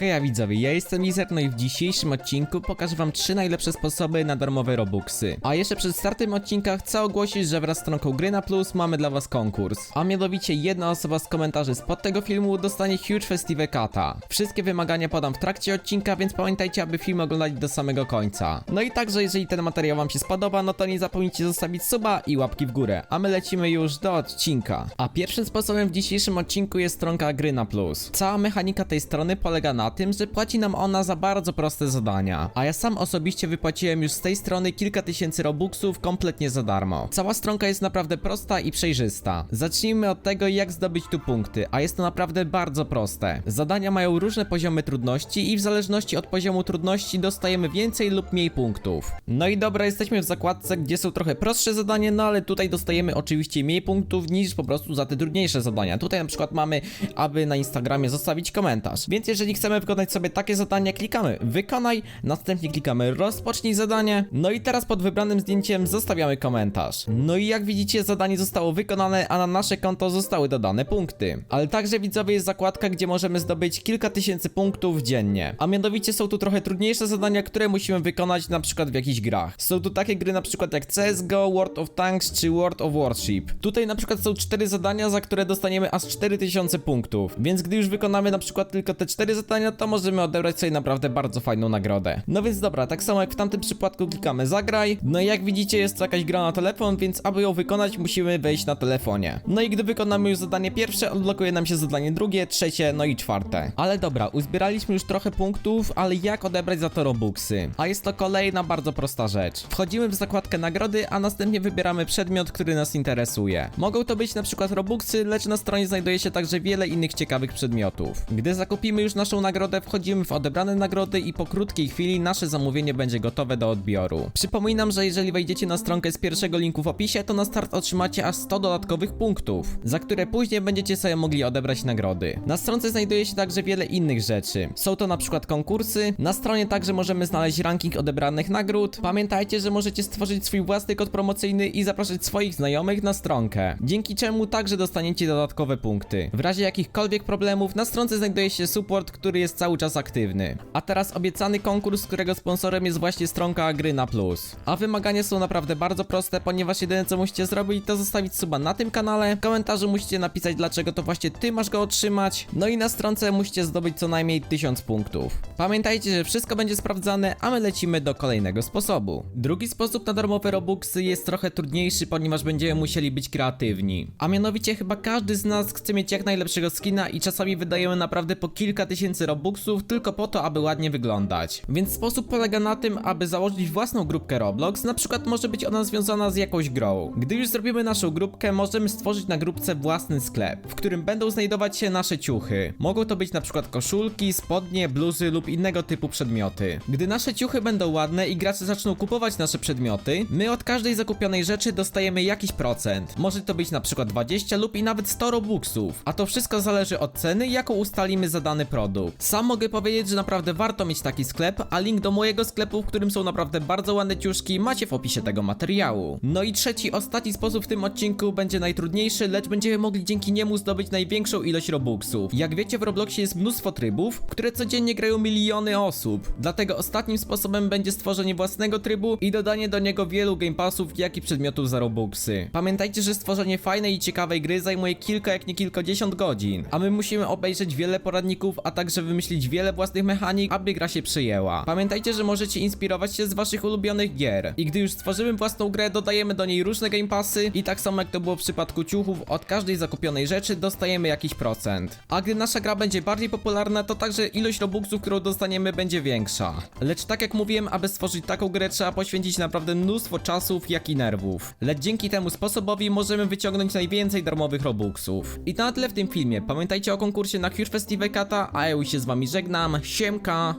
Heja widzowie, ja jestem Lizer, no i w dzisiejszym odcinku pokażę wam trzy najlepsze sposoby na darmowe robuxy. A jeszcze przed startem odcinka chcę ogłosić, że wraz z stronką Gry na Plus mamy dla was konkurs. A mianowicie jedna osoba z komentarzy spod tego filmu dostanie Huge Festival Kata. Wszystkie wymagania podam w trakcie odcinka, więc pamiętajcie, aby film oglądać do samego końca. No i także, jeżeli ten materiał wam się spodoba, no to nie zapomnijcie zostawić suba i łapki w górę. A my lecimy już do odcinka. A pierwszym sposobem w dzisiejszym odcinku jest stronka Gry na Plus. Cała mechanika tej strony polega na tym, że płaci nam ona za bardzo proste zadania. A ja sam osobiście wypłaciłem już z tej strony kilka tysięcy robuxów kompletnie za darmo. Cała stronka jest naprawdę prosta i przejrzysta. Zacznijmy od tego, jak zdobyć tu punkty, a jest to naprawdę bardzo proste. Zadania mają różne poziomy trudności i w zależności od poziomu trudności dostajemy więcej lub mniej punktów. No i dobra, jesteśmy w zakładce, gdzie są trochę prostsze zadania, no ale tutaj dostajemy oczywiście mniej punktów niż po prostu za te trudniejsze zadania. Tutaj na przykład mamy, aby na Instagramie zostawić komentarz. Więc jeżeli chcemy wykonać sobie takie zadanie, klikamy wykonaj, następnie klikamy rozpocznij zadanie, no i teraz pod wybranym zdjęciem zostawiamy komentarz. No i jak widzicie, zadanie zostało wykonane, a na nasze konto zostały dodane punkty. Ale także widzowie jest zakładka, gdzie możemy zdobyć kilka tysięcy punktów dziennie. A mianowicie są tu trochę trudniejsze zadania, które musimy wykonać na przykład w jakichś grach. Są tu takie gry na przykład jak CSGO, World of Tanks czy World of Warship. Tutaj na przykład są cztery zadania, za które dostaniemy aż 4000 punktów. Więc gdy już wykonamy na przykład tylko te cztery zadania, to możemy odebrać sobie naprawdę bardzo fajną nagrodę. No więc dobra, tak samo jak w tamtym przypadku klikamy zagraj. No i jak widzicie jest to jakaś gra na telefon, więc aby ją wykonać musimy wejść na telefonie. No i gdy wykonamy już zadanie pierwsze, odblokuje nam się zadanie drugie, trzecie, no i czwarte. Ale dobra, uzbieraliśmy już trochę punktów, ale jak odebrać za to robuxy? A jest to kolejna bardzo prosta rzecz. Wchodzimy w zakładkę nagrody, a następnie wybieramy przedmiot, który nas interesuje. Mogą to być na przykład robuxy, lecz na stronie znajduje się także wiele innych ciekawych przedmiotów. Gdy zakupimy już naszą nagrodę, wchodzimy w odebrane nagrody i po krótkiej chwili nasze zamówienie będzie gotowe do odbioru. Przypominam, że jeżeli wejdziecie na stronkę z pierwszego linku w opisie, to na start otrzymacie aż 100 dodatkowych punktów, za które później będziecie sobie mogli odebrać nagrody. Na stronce znajduje się także wiele innych rzeczy. Są to na przykład konkursy, na stronie także możemy znaleźć ranking odebranych nagród. Pamiętajcie, że możecie stworzyć swój własny kod promocyjny i zapraszać swoich znajomych na stronkę, dzięki czemu także dostaniecie dodatkowe punkty. W razie jakichkolwiek problemów na stronce znajduje się support, który jest cały czas aktywny. A teraz obiecany konkurs, którego sponsorem jest właśnie stronka Gry na Plus. A wymagania są naprawdę bardzo proste, ponieważ jedyne co musicie zrobić to zostawić suba na tym kanale, w komentarzu musicie napisać dlaczego to właśnie ty masz go otrzymać, no i na stronce musicie zdobyć co najmniej 1000 punktów. Pamiętajcie, że wszystko będzie sprawdzane, a my lecimy do kolejnego sposobu. Drugi sposób na darmowe robuxy jest trochę trudniejszy, ponieważ będziemy musieli być kreatywni. A mianowicie chyba każdy z nas chce mieć jak najlepszego skina i czasami wydajemy naprawdę po kilka tysięcy robuxów tylko po to, aby ładnie wyglądać. Więc sposób polega na tym, aby założyć własną grupkę Roblox, na przykład może być ona związana z jakąś grą. Gdy już zrobimy naszą grupkę, możemy stworzyć na grupce własny sklep, w którym będą znajdować się nasze ciuchy. Mogą to być na przykład koszulki, spodnie, bluzy lub innego typu przedmioty. Gdy nasze ciuchy będą ładne i gracze zaczną kupować nasze przedmioty, my od każdej zakupionej rzeczy dostajemy jakiś procent. Może to być na przykład 20 lub i nawet 100 robuxów, a to wszystko zależy od ceny, jaką ustalimy za dany produkt. Sam mogę powiedzieć, że naprawdę warto mieć taki sklep, a link do mojego sklepu, w którym są naprawdę bardzo ładne ciuszki, macie w opisie tego materiału. No i trzeci, ostatni sposób w tym odcinku będzie najtrudniejszy, lecz będziemy mogli dzięki niemu zdobyć największą ilość robuxów. Jak wiecie, w Robloxie jest mnóstwo trybów, które codziennie grają miliony osób. Dlatego ostatnim sposobem będzie stworzenie własnego trybu i dodanie do niego wielu game passów, jak i przedmiotów za robuxy. Pamiętajcie, że stworzenie fajnej i ciekawej gry zajmuje kilka, jak nie kilkadziesiąt godzin, a my musimy obejrzeć wiele poradników, a także wymyślić wiele własnych mechanik, aby gra się przyjęła. Pamiętajcie, że możecie inspirować się z waszych ulubionych gier. I gdy już stworzymy własną grę, dodajemy do niej różne game passy i tak samo jak to było w przypadku ciuchów, od każdej zakupionej rzeczy dostajemy jakiś procent. A gdy nasza gra będzie bardziej popularna, to także ilość robuxów, którą dostaniemy będzie większa. Lecz tak jak mówiłem, aby stworzyć taką grę trzeba poświęcić naprawdę mnóstwo czasów, jak i nerwów. Lecz dzięki temu sposobowi możemy wyciągnąć najwięcej darmowych robuxów. I to na tyle w tym filmie. Pamiętajcie o konkursie na Huge Festival Kata, a już się z wami żegnam. Siemka!